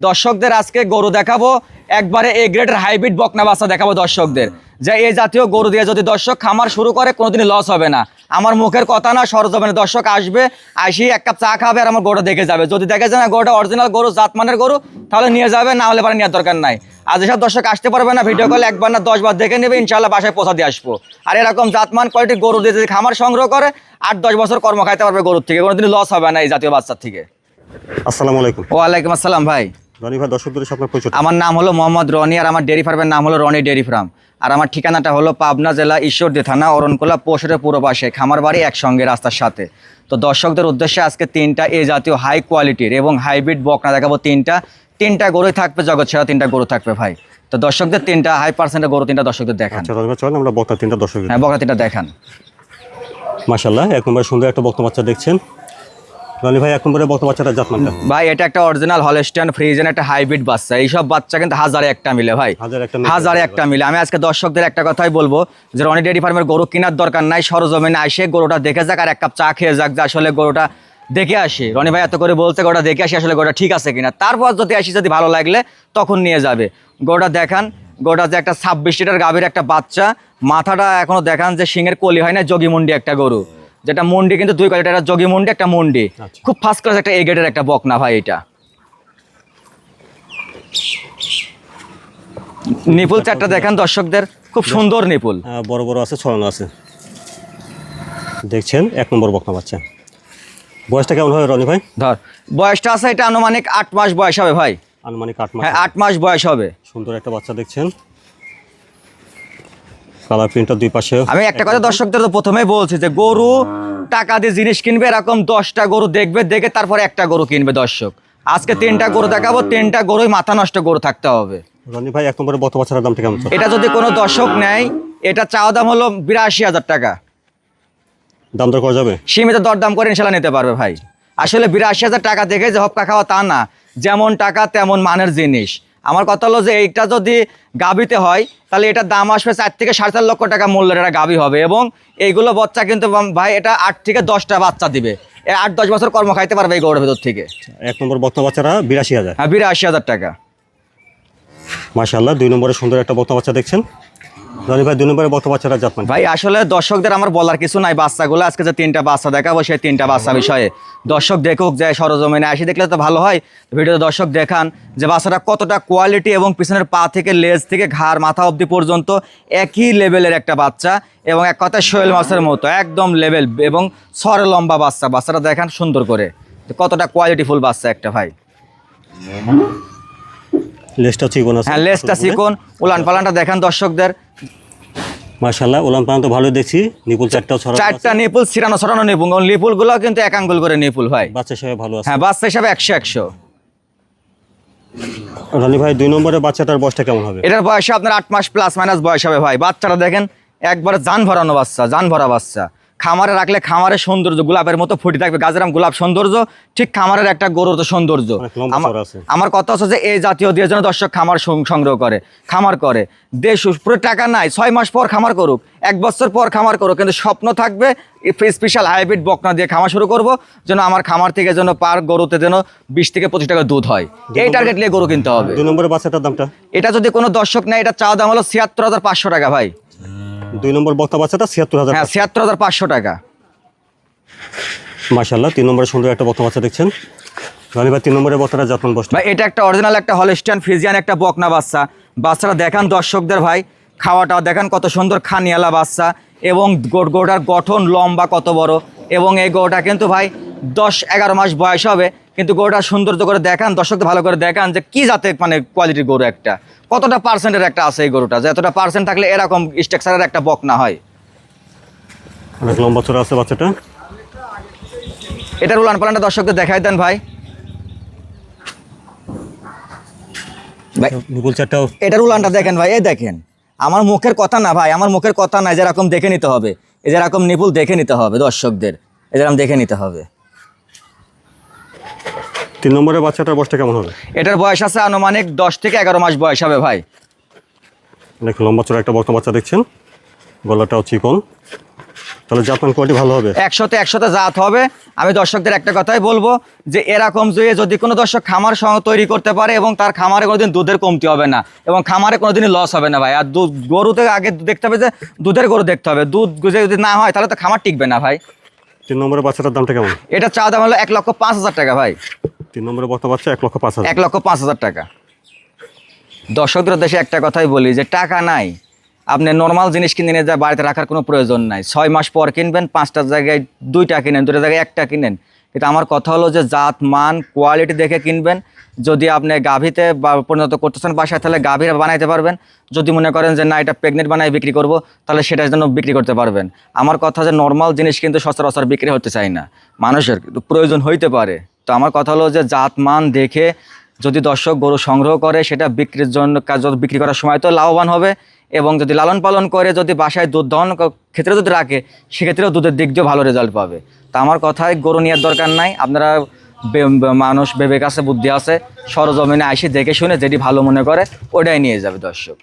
দর্শকদের আজকে গরু দেখাবো। একবারে এ গ্রেডের হাইব্রিড বকনা বাচ্চা দেখাবো দর্শকদের। যে এই জাতীয় গরু দিয়ে যদি দর্শক খামার শুরু করে কোনোদিনই লস হবে না। আমার মুখের কথা না সরজমিনে দর্শক আসবে আসি এক কাপ চা খাবে আর আমার গরুটা দেখে যাবে। যদি দেখে যায় না গরুটা অরিজিনাল গরু জাতমানের গরু তাহলে নিয়ে যাবে না হলে পরে নেওয়ার দরকার নাই। আর যেসব দর্শক আসতে পারবে না ভিডিও কলে একবার না দশ বার দেখে নেবে ইনশাল্লাহ বাসায় পৌঁছা দিয়ে আসব। আর এরকম জাতমান কোয়ালিটির গরু দিয়ে যদি খামার সংগ্রহ করে আট দশ বছর কর্ম খাইতে পারবে গরুর থেকে কোনোদিন লস হবে না এই জাতীয় বাচ্চার থেকে। আসসালামু আলাইকুম। ওয়ালাইকুম আসসালাম ভাই। রনি ভাই দর্শকদের আপনার পরিচয় আমার নাম হলো মোহাম্মদ রনি আর আমার ডেরি ফার্মের নাম হলো রনি ডেরি ফার্ম। আর আমার ঠিকানাটা হলো পাবনা জেলা ঈশ্বরদী থানা অরণকোলা পোশরের পূর্ব পাশে খামার বাড়ি একসঙ্গে রাস্তার সাথে। তো দর্শকদের উদ্দেশ্যে আজকে তিনটা এ জাতীয় হাই কোয়ালিটির এবং হাইব্রিড বকনা দেখাবো তিনটা। তিনটা গরুই থাকবে জগৎ সেরা তিনটা গরু থাকবে ভাই। তো দর্শকদের তিনটা হাই পার্সেন্টের গরু তিনটা দর্শকদের দেখান। আচ্ছা চলেন আমরা তিনটা দর্শক হ্যাঁ বকনা তিনটা দেখান। মাশাল্লাহ এক নম্বরে সুন্দর একটা বক্তব্য বাচ্চা দেখছেন। রনি ভাই এক নম্বরে বক্তা বাচ্চাটা জাতমানটা ভাই এটা একটা অরিজিনাল হলস্টাইন ফ্রিজেন একটা হাইব্রিড বাচ্চা। এইসব বাচ্চা কিন্তু হাজারে একটা মিলে ভাই। হাজার একটা মিলে। আমি আজকে দর্শকদের একটা কথাই বলব যে রনি ডেয়ারি ফার্মের গরু কেনার দরকার নাই সরজমিনে আসে গরুটা দেখে যাক আর এক কাপ চা খেয়ে যাক যে আসলে গরুটা দেখে আসি। রনি ভাই এত করে বলছে গরুটা দেখে আসি আসলে গরুটা ঠিক আছে কিনা? তারপর যদি আসি যদি ভালো লাগলে তখন নিয়ে যাবে। গরুটা দেখান গরুটা যে একটা ছাব্বিশ লিটার গাভীর একটা বাচ্চা মাথাটা এখনও দেখান যে সিংহের কলি হয় না যোগী মুন্ডি একটা গরু। যেটা মুন্ডি কিন্তু দুই কোয়ালিটি একটা যোগী মুন্ডি একটা মুন্ডি। আচ্ছা। খুব ফার্স্ট ক্লাস একটা এগেটের একটা বকনা ভাই এটা। নিপুল চারটা দেখেন দর্শকদের খুব সুন্দর নিপুল। বড় বড় আছে ছড়ানো আছে। দেখছেন এক নম্বর বক্তা বাচ্চা। বয়সটা কেমন হবে রনি ভাই? ধর বয়সটা আছে এটা আনুমানিক আট মাস বয়স হবে ভাই। আনুমানিক আট মাস হ্যাঁ আট মাস বয়স হবে। সুন্দর একটা বাচ্চা দেখছেন। কালার প্রিন্টটা দুই পাশে। আমি একটা কথা দর্শকদের তো প্রথমেই বলছি যে গরু টাকা দিয়ে জিনিস কিনবে এরকম দশটা গরু দেখবে দেখে তারপরে একটা গরু কিনবে দর্শক। আজকে তিনটা গরু দেখাবো তিনটা গরুই মাথা নষ্ট গরু থাকতে হবে। রনি ভাই এক নম্বরে? এটা যদি কোনো দর্শক নেয় এটা চাওয়া দাম হলো বিরাশি হাজার টাকা। দাম দর করা যাবে? সীমিত দরদাম করে ইনশাল্লাহ নিতে পারবে ভাই। আসলে বিরাশি হাজার টাকা দেখে যে হপকা খাওয়া তা না। যেমন টাকা তেমন মানের জিনিস। আমার কথা হলো যে এইটা যদি গাবিতে হয় তাহলে এটার দাম আসবে চার থেকে সাড়ে চার লক্ষ টাকা মূল্যের এটা গাবি হবে এবং এইগুলো বাচ্চা কিন্তু ভাই এটা আট থেকে দশটা বাচ্চা দিবে। আট দশ বছর কর্ম খাইতে পারবে এই গৌড়ের ভেতর থেকে। এক নম্বর বক্তা বাচ্চারা বিরাশি হাজার। হ্যাঁ বিরাশি হাজার টাকা। মাশাল্লাহ দুই নম্বরে সুন্দর একটা বক্তা বাচ্চা দেখছেন। ভাই জাতমান ভাই আসলে দর্শকদের আমার বলার কিছু নাই বাচ্চাগুলো। আজকে যে তিনটা বাচ্চা দেখাবো সেই তিনটা বাচ্চা বিষয়ে। দর্শক দেখুক যে সরজমিনে আসি দেখলে তো ভালো হয়। ভিডিওতে দর্শক দেখান যে বাচ্চাটা কতটা কোয়ালিটি এবং পিছনের পা থেকে লেজ থেকে ঘাড় মাথা অবধি পর্যন্ত একই লেভেলের একটা বাচ্চা এবং এক কথায় শোয়েল মাছের মতো একদম লেভেল এবং সর লম্বা বাচ্চা। বাচ্চাটা দেখান সুন্দর করে। কতটা কোয়ালিটিফুল বাচ্চা একটা ভাই। লেজটা চিকন আছে। হ্যাঁ লেজটা চিকন। উলান পালানটা দেখান দর্শকদের। মাশাল্লাহ ওলাম পান তো ভালো দেখছি। নিপুল চারটাও ছড়া চারটা নিপুল ছিরানো ছড়ানো নিপুল। নিপুলগুলো কিন্তু এক আঙ্গুল করে নিপুল ভাই। বাচ্চা হিসেবে ভালো আছে। হ্যাঁ বাচ্চা হিসাবে একশো একশো। রনি ভাই দুই নম্বরে বাচ্চাটার বয়সটা কেমন হবে? এটার বয়সে আপনার আট মাস প্লাস মাইনাস বয়স হবে ভাই। বাচ্চাটা দেখেন একবারে জান ভরানো বাচ্চা জান ভরা বাচ্চা। খামারে রাখলে খামারের সৌন্দর্য গোলাপের মতো ফুটে থাকবে। গাজরাম গোলাপ সৌন্দর্য ঠিক খামারের একটা গরুর তো সৌন্দর্য। আমার-। কথা হচ্ছে যে এই জাতীয় দিয়ে যেন দর্শক খামার সংগ্রহ করে খামার করে। দেশ পুরো টাকা নাই ছয় মাস পর খামার করুক এক বছর পর খামার করুক কিন্তু স্বপ্ন থাকবে স্পেশাল হাইব্রিড বকনা দিয়ে খামার শুরু করব যেন আমার খামার থেকে যেন পার গরুতে যেন বিশ থেকে পঁচিশ টাকা দুধ হয়। এই টার্গেট নিয়ে গরু কিনতে হবে। দুই নম্বরে বাচ্চাটার দামটা? এটা যদি কোনো দর্শক নেয় এটা চাওয়া দাম হলো ছিয়াত্তর হাজার পাঁচশো টাকা ভাই। দুই নম্বর বক্তা বাচ্চাটা ছিয়াত্তর হাজার হ্যাঁ ছিয়াত্তর হাজার পাঁচশো টাকা। মাশাল্লাহ তিন নম্বরে সুন্দর একটা বক্তা বাচ্চা দেখছেন? তিন বক্তাটা ভাই এটা একটা অরিজিনাল একটা হলিস্টিয়ান ফ্রিজিয়ান একটা বকনা বাচ্চা। বাচ্চাটা দেখান দর্শকদের ভাই খাওয়াটাও দেখান কত সুন্দর খানিয়ালা বাচ্চা এবং গোটার গঠন লম্বা কত বড় এবং এই গোটা কিন্তু ভাই দশ এগারো মাস বয়স হবে। কিন্তু গরুটা সৌন্দর্য করে দেখান দর্শকদের ভালো করে দেখান যে কি জাতে মানে কোয়ালিটির গরু একটা। কতটা পার্সেন্টের একটা আছে এই গরুটা? যে এতটা পার্সেন্ট থাকলে এরকম স্ট্রাকচারের একটা বক না হয়। অনেক লম্বা চড়া আছে বাচ্চাটা। এটার উলান পালানটা দর্শকদের দেখাই দেন ভাই। এটার উলানটা দেখেন ভাই এই দেখেন। আমার মুখের কথা না ভাই আমার মুখের কথা না যেরকম দেখে নিতে হবে। এই যেরকম নিপুল দেখে নিতে হবে দর্শকদের। এই যেরকম দেখে নিতে হবে। তিন নম্বরের বাচ্চাটার বয়সটা কেমন হবে? এটার বয়স আছে আনুমানিক দশ থেকে এগারো মাস বয়স হবে ভাই। অনেক লম্বা চড়া একটা বক্তা বাচ্চা দেখছেন। গলাটাও চিকন। তাহলে জাতমান কোয়ালিটি ভালো হবে? একশোতে একশোতে জাত হবে। আমি দর্শকদের একটা কথাই বলব যে এরকম যে যদি কোনো দর্শক খামার সহ তৈরি করতে পারে এবং তার খামারে কোনোদিন দুধের কমতি হবে না এবং খামারে কোনোদিনই লস হবে না ভাই। আর দুধ গরুতে আগে দেখতে হবে যে দুধের গরু দেখতে হবে। দুধ যদি না হয় তাহলে তো খামার টিকবে না ভাই। তিন নম্বরের বাচ্চাটার দামটা কেমন? এটা চা দাম হলো এক লক্ষ পাঁচ হাজার টাকা ভাই। তিন নম্বরের বক্তা বাচ্চা এক লক্ষ পাঁচ হাজার। এক লক্ষ পাঁচ হাজার টাকা। দর্শকদের দেশে একটা কথাই বলি যে, টাকা নাই। আপনি নর্মাল জিনিস কিনে নিয়ে যা, বাড়িতে রাখার কোনো প্রয়োজন নাই। ছয় মাস পর কিনবেন পাঁচটার জায়গায় দুইটা কিনেন, দুইটা জায়গায় একটা কিনেন। কিন্তু আমার কথা হলো যে, জাত, মান কোয়ালিটি দেখে কিনবেন। যদি আপনি গাভীতে পরিণত করতেছেন বাসায়, তাহলে গাভীর বানাইতে পারবেন। যদি মনে করেন যে, না, এটা প্রেগনেন্ট বানাই বিক্রি করব, তাহলে সেটার জন্য বিক্রি করতে পারবেন। আমার কথা যে নর্মাল জিনিস কিন্তু সচরাচর বিক্রি হতে চাই না। মানুষের প্রয়োজন হইতে পারে। তো আমার কথা হলো যে জাত মান দেখে যদি দর্শক গরু সংগ্রহ করে, সেটা বিক্রির জন্য কাজ বিক্রি করার সময় তো লাভবান হবে এবং যদি লালন পালন করে, যদি বাসায় দুধ দহন ক্ষেত্রে যদি রাখে, সেক্ষেত্রেও দুধের দিক দিয়ে ভালো রেজাল্ট পাবে। তা আমার কথায় গরু নেওয়ার দরকার নাই। আপনারা মানুষ বেবেক আছে, বুদ্ধি আছে, সরজমিনে আইসে দেখে শুনে, যেটি ভালো মনে করে, ওটাই নিয়ে যাবে দর্শক।